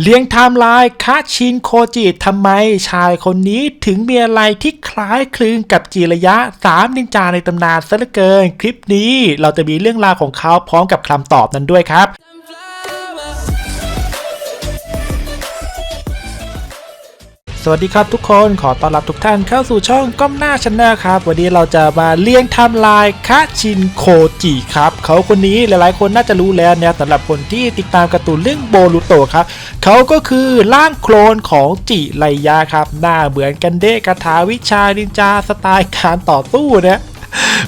เลี้ยงไทม์ไลน์คาชินโคจิทำไมชายคนนี้ถึงมีอะไรที่คล้ายคลึงกับจิระยะสามนินจาในตำนานซะเหลือเกิน คลิปนี้เราจะมีเรื่องราวของเขาพร้อมกับคำตอบนั้นด้วยครับ สวัสดีครับทุกคนขอต้อนรับทุกท่านเข้าสู่ช่องก้มหน้าชแนลครับ วันนี้เราจะมาเลี้ยงทำลายคาชินโคจิครับเขาคนนี้หลายๆ คนน่าจะรู้แล้วเนี่ยสำหรับคนที่ติดตามการ์ตูนเรื่องโบรูโตครับเขาก็คือร่างโคลนของจิไรยะครับ หน้าเหมือนกันเดะคาถาวิชานินจาสไตล์การต่อสู้นะ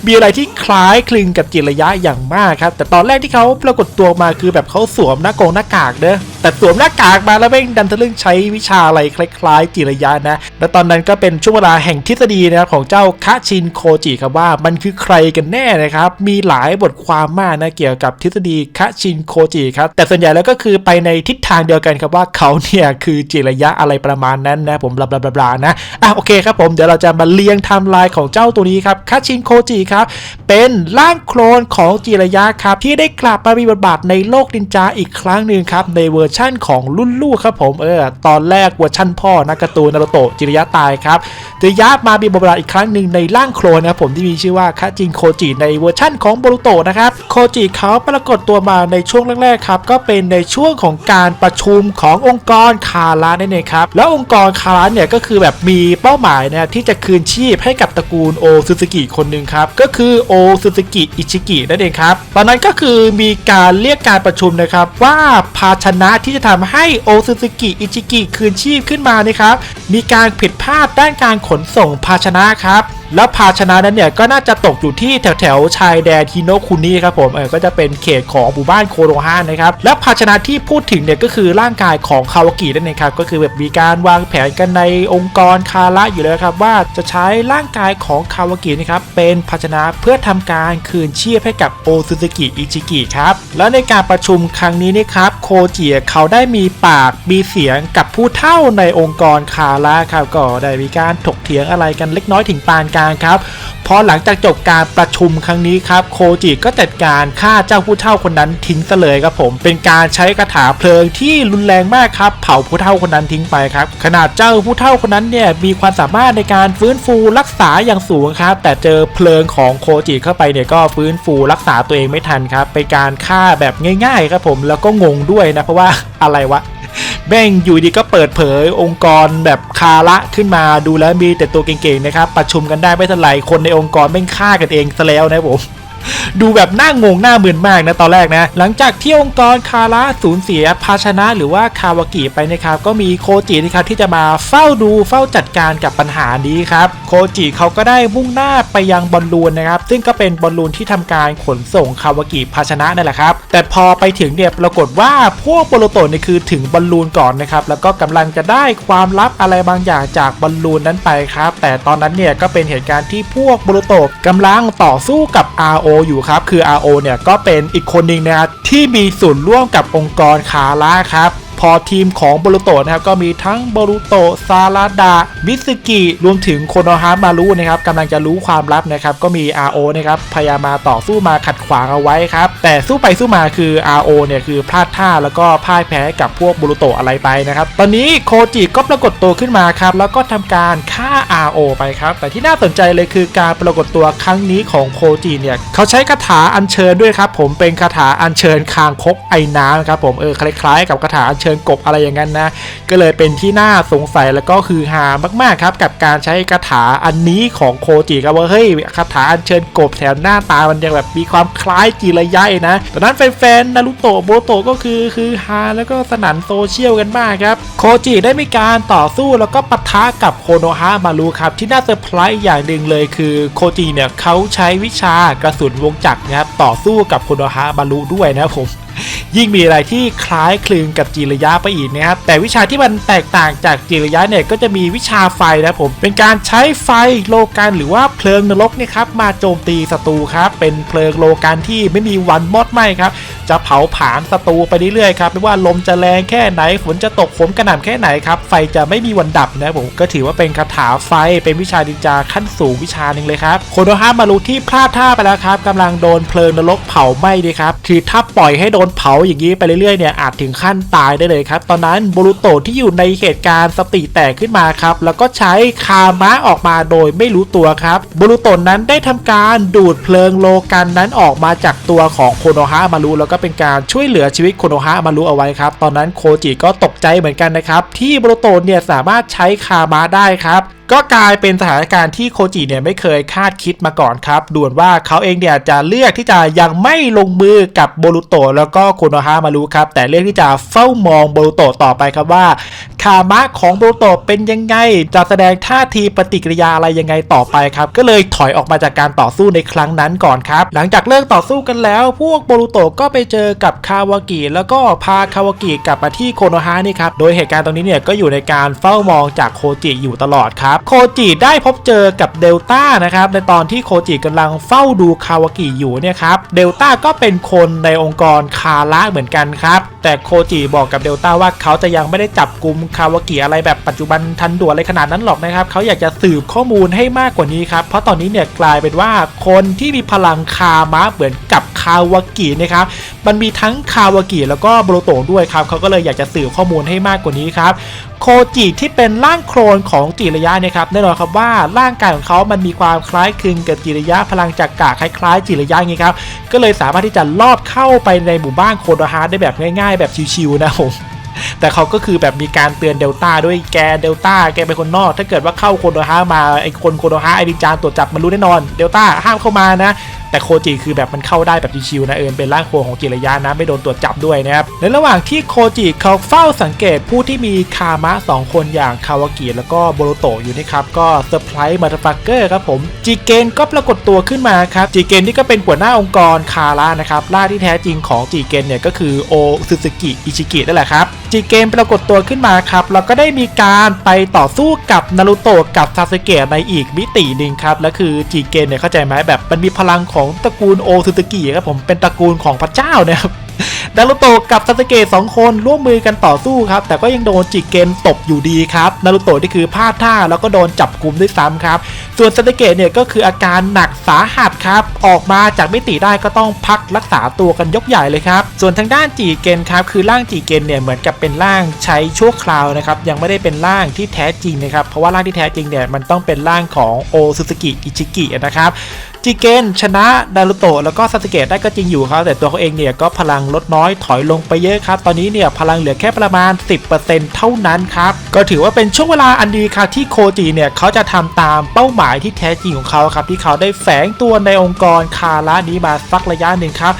มีอะไรที่คล้ายคลึงกับจิระยะอย่างมากครับ แต่ตอนแรกที่เขาปรากฏตัวมาคือแบบเขาสวมหน้ากงหน้ากากเด้อแต่สวมหน้ากากมาแล้วแม่งดันทะลึ่งใช้วิชาอะไรคล้าย ๆ จิระยะนะ และตอนนั้นก็เป็นช่วงเวลาแห่งทฤษฎีนะครับของเจ้าคาชินโคจิครับว่ามันคือใครกันแน่นะครับ มีหลายบทความมากนะเกี่ยวกับทฤษฎีคาชินโคจิครับ แต่ส่วนใหญ่แล้วก็คือไปในทิศทางเดียวกันครับว่าเขาเนี่ยคือจิระยะอะไรประมาณนั้นนะผมบลาบลาบลานะอะโอเคครับผมเดี๋ยวเราจะมาเรียงไทม์ไลน์ของเจ้าตัวนี้ครับคาชินโคจิครับ เป็นร่างโคลนของจิระยะครับ ที่ได้กลับมามีบทบาทในโลกดินจาอีกครั้งหนึ่งครับ ในเวอร์ชั่นของรุ่นลูกครับผมเออตอนแรกเวอร์ชั่นพ่อนักการ์ตูนนารูโตะจิระยะตายครับจิระยะมามีบทบาทอีกครั้งหนึ่งในร่างโคลนนะครับผมที่มีชื่อว่าคาจินโคจิในเวอร์ชั่นของโบรูโตะนะครับโคจิเขาปรากฏตัวมาในช่วงแรกๆครับก็เป็นในช่วงของการประชุมขององค์กรคาระนั่นเองครับแล้วองค์กรคาระเนี่ยก็คือแบบมีเป้าหมายนะที่จะคืนชีพให้กับตระกูลโอซูซูกิคนหนึ่งครับก็คือโอซูซูกิอิชิกินั่นเองครับตอนนั้นก็คือมีการเรียกการประชุมนะครับว่าภาชนะที่จะทำให้โอซูซูกิอิชิกิคืนชีพขึ้นมานะครับมีการผิดพลาดด้านการขนส่งภาชนะครับแล้วภาชนะนั้นเนี่ยก็น่าจะตกอยู่ที่แถวแถวชายแดนฮิโนคุนิครับผมเออก็จะเป็นเขตของหมู่บ้านโคโรฮานนะครับและภาชนะที่พูดถึงเนี่ยก็คือร่างกายของคาวากินั่นเองครับก็คือแบบมีการวางแผนกันในองค์กรคาระอยู่แล้วครับว่าจะใช้ร่างกายของคาวากินะครับเป็นภาชนะเพื่อทำการคืนชีพให้กับโอซูซูกิอิชิกิครับแล้วในการประชุมครั้งนี้นะครับโคจิเขาได้มีปากมีเสียงกับผู้เฒ่าในองค์กรคาระครับก็ได้มีการถกเถียงอะไรกันเล็กน้อยถึงปานกลางครับพอหลังจากจบการประชุมครั้งนี้ครับโคจิก็จัดการฆ่าเจ้าผู้เฒ่าคนนั้นทิ้งซะเลยครับผม เป็นการใช้คาถาเพลิงที่รุนแรงมากครับ เผาผู้เฒ่าคนนั้นทิ้งไปครับขนาดเจ้าผู้เฒ่าคนนั้นเนี่ยมีความสามารถในการฟื้นฟูรักษาอย่างสูงครับ แต่เจอเพลิงของโคจิเข้าไปเนี่ยก็ฟื้นฟูรักษาตัวเองไม่ทันครับเป็นการฆ่าแบบง่ายๆครับผมแล้วก็งงด้วยนะเพราะว่าอะไรวะ แม่งอยู่ดีก็เปิดเผยองค์กรแบบคาระขึ้นมาดูแล้วมีแต่ตัวเก่งๆนะครับประชุมกันได้ไม่เท่าไหร่คนในองค์กรแม่งฆ่ากันเองซะแล้วนะครับผม ดูแบบหน้างงหน้ามึนมากนะตอนแรกนะ หลังจากที่องค์กรคาระสูญเสียภาชนะหรือว่าคาวากิไปนะครับก็มีโคจินะครับที่จะมาเฝ้าดูเฝ้าจัดการกับปัญหานี้ครับโคจิเขาก็ได้มุ่งหน้าไปยังบอลลูนนะครับ ซึ่งก็เป็นบอลลูนที่ทำการขนส่งคาวากิภาชนะนั่นแหละครับแต่พอไปถึงเนี่ยปรากฏว่าพวกโบโลโตเนี่ยคือถึงบอลลูนก่อนนะครับแล้วก็กำลังจะได้ความลับอะไรบางอย่างจากบอลลูนนั้นไปครับ แต่ตอนนั้นเนี่ยก็เป็นเหตุการณ์ที่พวกโบโลโตะกำลังต่อสู้กับ RO อยู่ครับ คือ RO เนี่ยก็เป็นอีกคนหนึ่งนะที่มีส่วนร่วมกับองค์กรคาร่าครับ พอทีมของโบรุโตนะครับก็มีทั้งโบรุโตซาราดะมิสกิรวมถึงโคโนฮามารุนะครับกำลังจะรู้ความลับนะครับก็มี RO นะครับพยายามมาต่อสู้มาขัดขวางเอาไว้ครับแต่สู้ไปสู้มาคือ RO เนี่ยคือพลาดท่าแล้วก็พ่ายแพ้กับพวกโบรุโตอะไรไปนะครับตอนนี้โคจิก็ปรากฏตัวขึ้นมาครับแล้วก็ทำการฆ่า RO ไปครับแต่ที่น่าสนใจเลยคือการปรากฏตัวครั้งนี้ของโคจิเนี่ยเขาใช้คาถาอัญเชิญด้วยครับผมเป็นคาถาอัญเชิญคางคกไอ้น้ำครับผมเออคล้ายๆ กับคาถาอัญเชิญชิงกบอะไรอย่างนั้นนะ ก็เลยเป็นที่น่าสงสัยแล้วก็คือฮามากๆครับ กับการใช้คาถาอันนี้ของโคจิครับว่าเฮ้ยคาถาอัญเชิญกบแถมหน้าตามันยังแบบมีความคล้ายจิระยะนะตอนนั้นแฟนๆนารุโตะโบโตะก็คือคือฮาแล้วก็สนันโซเชียลกันมากครับโคจิได้มีการต่อสู้แล้วก็ปะทะกับโคโนฮะมารุครับที่น่าเซอร์ไพรส์อย่างหนึ่งเลยคือโคจิเนี่ยเขาใช้วิชากระสุนวงจักรนะครับต่อสู้กับโคโนฮะมารุด้วยนะผม ยิ่งมีอะไรที่คล้ายคลึงกับจิระยะไปอีกนะครับแต่วิชาที่มันแตกต่างจากจิระยะเนี่ยก็จะมีวิชาไฟนะครับผมเป็นการใช้ไฟโลกันหรือว่าเพลิงนรกเนี่ยครับมาโจมตีศัตรูครับเป็นเพลิงโลกันที่ไม่มีวันมอดไหมครับจะเผาผลาญศัตรูไปเรื่อยๆครับไม่ว่าลมจะแรงแค่ไหนฝนจะตกฝนกระหน่ำแค่ไหนครับไฟจะไม่มีวันดับนะผมก็ถือว่าเป็นคาถาไฟเป็นวิชาดินจาขั้นสูงวิชาหนึ่งเลยครับโคโนฮามารุที่พลาดท่าไปแล้วครับกำลังโดนเพลิงนรกเผาไหม้ดีครับคือถ้าปล่อยให้โดนเผาอย่างนี้ไปเรื่อยๆเนี่ยอาจถึงขั้นตายได้เลยครับ ตอนนั้นโบรุโตที่อยู่ในเหตุการณ์สติแตกขึ้นมาครับ แล้วก็ใช้คามะออกมาโดยไม่รู้ตัวครับโบรุโตนั้นได้ทำการดูดเพลิงโลกันนั้นออกมาจากตัวของโคโนฮะมารุแล้วก็เป็นการช่วยเหลือชีวิตโคโนฮะมารุเอาไว้ครับ ตอนนั้นโคจิก็ตกใจเหมือนกันนะครับ ที่โบรุโตเนี่ยสามารถใช้คามะได้ครับก็กลายเป็นสถานการณ์ที่โคจิเนี่ยไม่เคยคาดคิดมาก่อนครับด่วนว่าเขาเองเนี่ยจะเลือกที่จะยังไม่ลงมือกับโบรุโตแล้วก็โคโนฮามารุครับแต่เลือกที่จะเฝ้ามองโบรุโตต่อไปครับว่า คามะของโบรุโตะเป็นยังไง จะแสดงท่าทีปฏิกิริยาอะไรยังไงต่อไปครับ ก็เลยถอยออกมาจากการต่อสู้ในครั้งนั้นก่อนครับ หลังจากเลิกต่อสู้กันแล้ว พวกโบรุโตะก็ไปเจอกับคาวากิแล้วก็พาคาวากิกลับมาที่โคโนฮานี่ครับ โดยเหตุการณ์ตรงนี้เนี่ยก็อยู่ในการเฝ้ามองจากโคจิอยู่ตลอดครับ โคจิได้พบเจอกับเดลต้านะครับ ในตอนที่โคจิกำลังเฝ้าดูคาวากิอยู่เนี่ยครับ เดลต้าก็เป็นคนในองค์กรคาระเหมือนกันครับ แต่โคจิบอกกับเดลต้าว่าเขาจะยังไม่ได้จับกลุ่มคาวากิอะไรแบบปัจจุบันทันด่วนอะไรขนาดนั้นหรอกนะครับเขาอยากจะสืบข้อมูลให้มากกว่านี้ครับเพราะตอนนี้เนี่ยกลายเป็นว่าคนที่มีพลังคามะเหมือนกับคาวากินะครับมันมีทั้งคาวากิแล้วก็โบโรโตด้วยครับเขาก็เลยอยากจะสืบข้อมูลให้มากกว่านี้ครับโคจิที่เป็นร่างโครนของจิระยะนี่ยครับแน่นอนครับว่าร่างกายของเขามันมีความคล้ายคลึงกับจิระยะพลังจักระคล้ายๆ จิระยะไงครับก็เลยสามารถที่จะลอดเข้าไปในหมู่บ้านโคโดฮาร์ได้แบบง่าย ๆ แบบชิวๆนะผมแต่เขาก็คือแบบมีการเตือนเดลต้าด้วยแกเดลต้าแกเป็นคนนอก ถ้าเกิดว่าเข้าโคโดฮามาไอคนโคโดฮาไอดิจานตรวจจับมันรู้แน่นอนเดลต้าห้ามเข้ามานะแต่โคจิคือแบบมันเข้าได้แบบชิวๆนะเอิญเป็นร่างโครงของจิระยานะไม่โดนตรวจจับด้วยนะครับในระหว่างที่โคจิเขาเฝ้าสังเกตผู้ที่มีคามะ 2 คนอย่างคาวากิแล้วก็โบโรโตอยู่นี่ครับก็เซอร์ไพรส์มาร์ฟักเกอร์ครับผมจีเกนก็ปรากฏตัวขึ้นมาครับจีเกนนี่ก็เป็นหัวหน้าองค์กรคาระนะครับล่าที่แท้จริงของจีเกนเนี่ยก็คือโอซึซึกิอิชิกินั่นแหละครับ จีเกมปรากฏตัวขึ้นมาครับแล้วก็ได้มีการไปต่อสู้กับนารูโตะกับซาสึเกะในอีกมิติหนึ่งครับและคือจีเกมเนี่ยเข้าใจไหมแบบมันมีพลังของตระกูลโอซุตกิครับผมเป็นตระกูลของพระเจ้านะครับ นารูโตะกับซาสึเกะสองคนร่วมมือกันต่อสู้ครับ แต่ก็ยังโดนจิเกนตบอยู่ดีครับนารูโตะนี่คือพลาดท่าแล้วก็โดนจับกลุ่มด้วยซ้ำครับ ส่วนซาสึเกะเนี่ยก็คืออาการหนักสาหัสครับ ออกมาจากมิติได้ก็ต้องพักรักษาตัวกันยกใหญ่เลยครับ ส่วนทางด้านจีเกนครับคือร่างจีเกนเนี่ยเหมือนกับเป็นร่างใช้ชั่วคราวนะครับยังไม่ได้เป็นร่างที่แท้จริงนะครับเพราะว่าร่างที่แท้จริงเนี่ยมันต้องเป็นร่างของโอซุสกิอิชิกินะครับ จีเกนชนะนารุโตะแล้วก็ซาสึเกะได้ก็จริงอยู่ครับ แต่ตัวเขาเองเนี่ยก็พลังลดน้อยถอยลงไปเยอะครับ ตอนนี้เนี่ยพลังเหลือแค่ประมาณ 10%เท่านั้นครับ ก็ถือว่าเป็นช่วงเวลาอันดีครับที่โคจิเนี่ยเขาจะทำตามเป้าหมายที่แท้จริงของเขาครับที่เขาได้แฝงตัวในองค์กรคาระนี้มาสักระยะหนึ่งครับ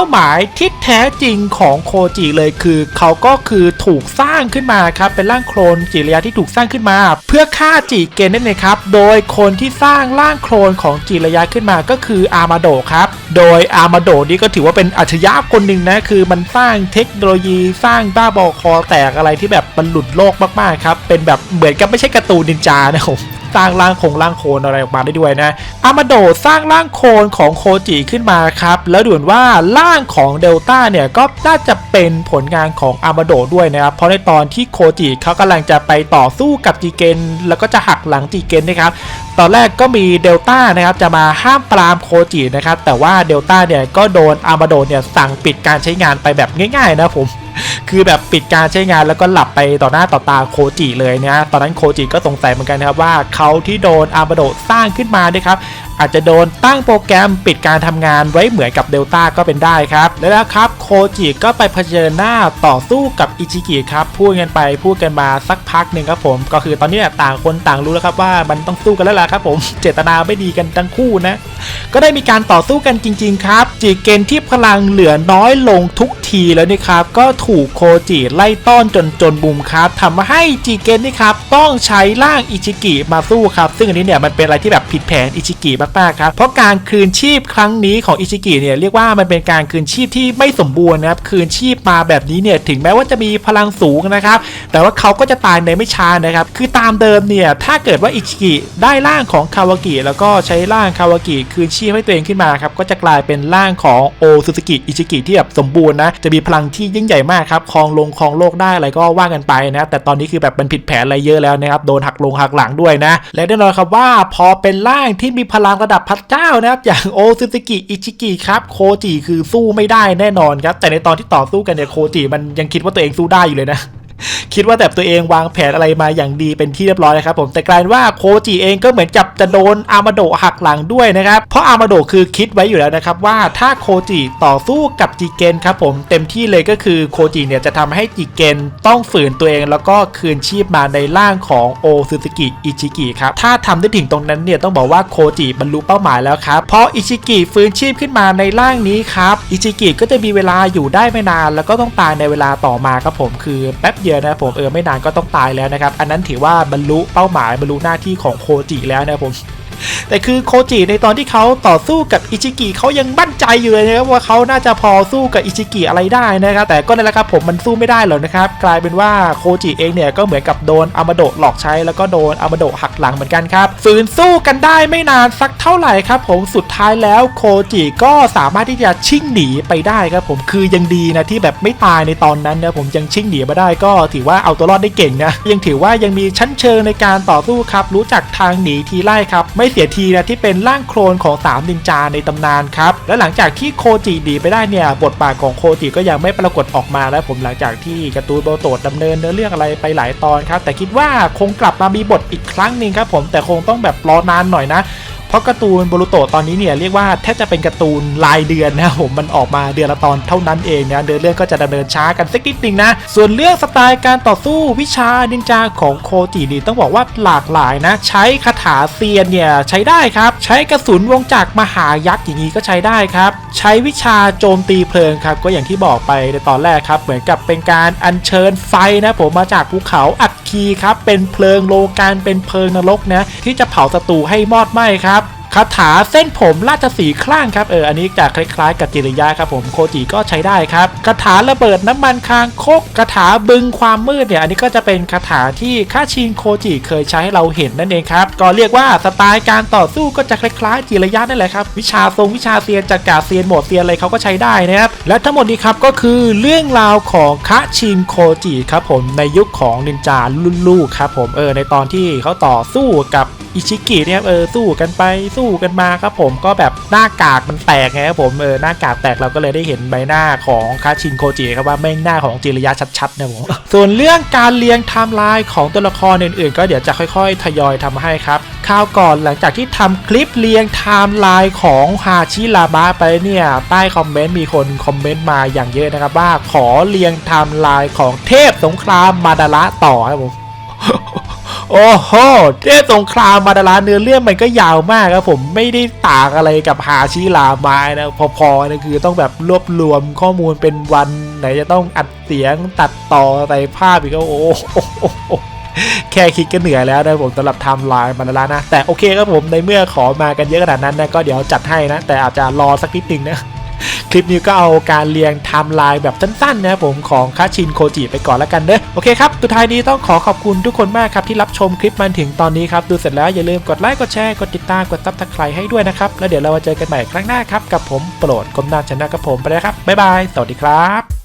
ป้าหมายที่แท้จริงของโคจิเลยคือ เขาก็คือถูกสร้างขึ้นมาครับเป็นร่างโคลนจิระยะที่ถูกสร้างขึ้นมา เพื่อฆ่าจิเกนนั่นเองครับ โดยคนที่สร้างร่างโคลนของจิระยะขึ้นมาก็คืออามาโดครับโดยอามาโดนี่ก็ถือว่าเป็นอัจฉริยะคนหนึ่งนะคือมันสร้างเทคโนโลยีสร้างบ้าบอคอแตกอะไรที่แบบมันหลุดโลกมากๆครับเป็นแบบเหมือนกับไม่ใช่การ์ตูนนินจานะครับ สร้างร่างโครงร่างโคลนอะไรออกมาได้ด้วยนะอามาโดสร้างร่างโคลนของโคจิขึ้นมาครับแล้วด่วนว่าร่างของเดลต้าเนี่ยก็น่าจะเป็นผลงานของอามาโดด้วยนะครับเพราะในตอนที่โคจิเขากำลังจะไปต่อสู้กับจีเกนแล้วก็จะหักหลังจีเกนนะครับตอนแรกก็มีเดลต้านะครับจะมาห้ามปรามโคจินะครับแต่ว่าเดลต้าเนี่ยก็โดนอามาโดเนี่ยสั่งปิดการใช้งานไปแบบง่ายๆนะผม คือแบบปิดการใช้งานแล้วก็หลับไปต่อหน้าต่อตาโคจิเลยนะตอนนั้นโคจิก็สงสัยเหมือนกันนะครับว่าเขาที่โดนอามาโดสร้างขึ้นมาเนี่ยครับ อาจจะโดนตั้งโปรแกรมปิดการทำงานไว้เหมือนกับเดลต้าก็เป็นได้ครับ แล้วนะครับโคจิก็ไปเผชิญหน้าต่อสู้กับอิชิกิครับพูดกันไปพูดกันมาสักพักหนึ่งครับผม ก็คือตอนนี้ต่างคนต่างรู้แล้วครับว่ามันต้องสู้กันแล้วล่ะครับผม เจตนาไม่ดีกันทั้งคู่นะ ก็ได้มีการต่อสู้กันจริง ๆ ครับจีเกนที่พลังเหลือน้อยลงทุกทีแล้วนี่ครับก็ถูกโคจิไล่ต้อนจนจนบุมครับทำให้จีเกนนี่ครับต้องใช้ร่างอิชิกิมาสู้ครับ ซึ่งอันนี้เนี่ยมันเป็นอะไรที่แบบผิดแผนอิชิกิมากๆครับเพราะการคืนชีพครั้งนี้ของอิชิกิเนี่ยเรียกว่ามันเป็นการคืนชีพที่ไม่สมบูรณ์นะครับคืนชีพมาแบบนี้เนี่ยถึงแม้ว่าจะมีพลังสูงนะครับแต่ว่าเขาก็จะตายในไม่ช้านะครับคือตามเดิมเนี่ยถ้าเกิดว่าอิชิกิได้ร่างของคาวากิแล้วก็ใช้ร่างคาวากิคืนชีพให้ตัวเองขึ้นมาครับก็จะกลายเป็นร่างของโอซูซูกิอิชิกิที่แบบสมบูรณ์นะจะมีพลังที่ยิ่งใหญ่มากครับครองลงครองโลกได้อะไรก็ว่ากันไปนะแต่ตอนนี้คือแบบมันผิดแผนอะไรเยอะแล้วนะครับโดนหักลงหักหลังด้วยนะและแน่นอนครับว่าพอเป็นร่างที่มีพลังระดับพระเจ้านะครับ อย่างโอซึซึกิอิชิกิครับ โคจิคือสู้ไม่ได้แน่นอนครับ แต่ในตอนที่ต่อสู้กันเนี่ยโคจิมันยังคิดว่าตัวเองสู้ได้อยู่เลยนะ คิดว่าแบบตัวเองวางแผนอะไรมาอย่างดีเป็นที่เรียบร้อยนะครับผมแต่กลายว่าโคจิเองก็เหมือนจับจะโดนอามาโดหักหลังด้วยนะครับ เพราะอามาโดคือคิดไว้อยู่แล้วนะครับว่าถ้าโคจิต่อสู้กับจิเกนครับผมเต็มที่เลยก็คือโคจิเนี่ยจะทำให้จิเกนต้องฝืนตัวเองแล้วก็คืนชีพมาในร่างของโอซึซึกิอิชิกิครับถ้าทำได้ถึงตรงนั้นเนี่ยต้องบอกว่าโคจิบรรลุเป้าหมายแล้วครับเพราะอิชิกิฟื้นชีพขึ้นมาในร่างนี้ครับอิชิกิก็จะมีเวลาอยู่ได้ไม่นาน แล้วก็ต้องตายในเวลาต่อมาครับผมคือแป๊บเดียวนะผมเออไม่นานก็ต้องตายแล้วนะครับ อันนั้นถือว่าบรรลุเป้าหมายบรรลุหน้าที่ของโคจิแล้วนะผม แต่คือโคจิในตอนที่เขาต่อสู้กับอิชิกิเขายังมั่นใจอยู่เลยนะครับว่าเขาน่าจะพอสู้กับอิชิกิอะไรได้นะครับ แต่ก็นั่นแหละครับผมมันสู้ไม่ได้หรอกนะครับกลายเป็นว่าโคจิเองเนี่ยก็เหมือนกับโดนอามาโดะหลอกใช้แล้วก็โดนอามาโดะหักหลังเหมือนกันครับฝืนสู้กันได้ไม่นานสักเท่าไหร่ครับ ผมสุดท้ายแล้วโคจิก็สามารถที่จะชิ่งหนีไปได้ครับผมคือยังดีนะที่แบบไม่ตายในตอนนั้นนะผมยังชิ่งหนีมาได้ก็ถือว่าเอาตัวรอดได้เก่งนะยังถือว่ายังมีชั้นเชิงในการต่อสู้ครับ รู้จักทางหนีทีไล่ครับไม่เสียทีนะที่เป็นร่างโคลนของสามนินจาในตำนานครับและหลังจากที่โคจิดีไปได้เนี่ยบทบาทของโคจิก็ยังไม่ปรากฏออกมาและผมหลังจากที่การ์ตูนโบโตดดำเนินเนื้อเรื่องอะไรไปหลายตอนครับแต่คิดว่าคงกลับมามีบทอีกครั้งหนึ่งครับผมแต่คงต้องแบบรอนานหน่อยนะ เพราะการ์ตูนโบรูโตตอนนี้เนี่ยเรียกว่าแทบจะเป็นการ์ตูนรายเดือนนะครับผมมันออกมาเดือนละตอนเท่านั้นเองนะเดินเรื่องก็จะดำเนินช้ากันสักนิดนึงนะ ส่วนเรื่องสไตล์การต่อสู้วิชานินจาของโคจินี่ต้องบอกว่าหลากหลายนะ ใช้คาถาเซียนเนี่ยใช้ได้ครับ ใช้กระสุนวงจักรมหายักษ์อย่างนี้ก็ใช้ได้ครับ ใช้วิชาโจมตีเพลิงครับก็อย่างที่บอกไปในตอนแรกครับ เหมือนกับเป็นการอัญเชิญไฟนะผมมาจากภูเขาอัดคีครับเป็นเพลิงโลกานเป็นเพลิงนรกนะที่จะเผาศัตรูให้มอดไหม้ครับ คาถาเส้นผมราชสีคลั่งครับเอออันนี้จะคล้ายๆ กับจิริยะครับผมโคจิก็ใช้ได้ครับคาถาระเบิดน้ำมันคางคกคาถาบึงความมืดเนี่ยอันนี้ก็จะเป็นคาถาที่ข้าชินโคจิเคยใช้ให้เราเห็นนั่นเองครับก็เรียกว่าสไตล์การต่อสู้ก็จะคล้ายๆจิริยะนั่นแหละครับวิชาทรงวิชาเซียนจักราเซียนหมดเซียนอะไรเขาก็ใช้ได้นะครับและทั้งหมดนี้ครับก็คือเรื่องราวของคาชินโคจิครับผมในยุคของนินจารุ่นลูกครับผมเออในตอนที่เขาต่อสู้กับ อิชิกิเนี่ยเออสู้กันไปสู้กันมาครับผมก็แบบหน้ากากมันแตกไงครับผมเออหน้ากากแตกเราก็เลยได้เห็นใบหน้าของคาชินโคจิครับว่าแม่งหน้าของจิริยะชัดๆนะผมส่วนเรื่องการเรียงไทม์ไลน์ของตัวละครอื่นๆ ก็เดี๋ยวจะค่อยๆ ทยอยทำให้ครับคราวก่อนหลังจากที่ทำคลิปเรียงไทม์ไลน์ของฮาชิลาบะไปเนี่ยใต้คอมเมนต์มีคนคอมเมนต์มาอย่างเยอะนะครับว่าขอเรียงไทม์ไลน์ของเทพสงครามมาดาระต่อครับผม โอ้โหเทพสงครามมาดาราเนื้อเรื่องมันก็ยาวมากครับผมไม่ได้ต่างอะไรกับฮาชิลาไมานะพอๆนะคือต้องแบบรวบรวมข้อมูลเป็นวันไหนจะต้องอัดเสียงตัดต่อใส่ภาพอีกก็โอ้โหแค่คิดก็เหนื่อยแล้วนะผมสำหรับไทม์ไลน์มาดารานะ แต่โอเคครับผมในเมื่อขอมากันเยอะขนาดนั้นนะก็เดี๋ยวจัดให้นะ แต่อาจจะรอสักนิดนึงนะ คลิปนี้ก็เอาการเรียงไทม์ไลน์แบบสั้นๆนะครับผมของคาชินโคจิไปก่อนแล้วกันเนอะโอเคครับสุดท้ายนี้ต้องขอขอบคุณทุกคนมากครับที่รับชมคลิปมันถึงตอนนี้ครับดูเสร็จแล้วอย่าลืมกดไลค์กดแชร์กดติดตามกดซับสไครต์ให้ด้วยนะครับแล้วเดี๋ยวเรามาเจอกันใหม่ครั้งหน้าครับกับผมโปรดกลมนาชนะครับผมไปแล้วครับบ๊ายบายสวัสดีครับ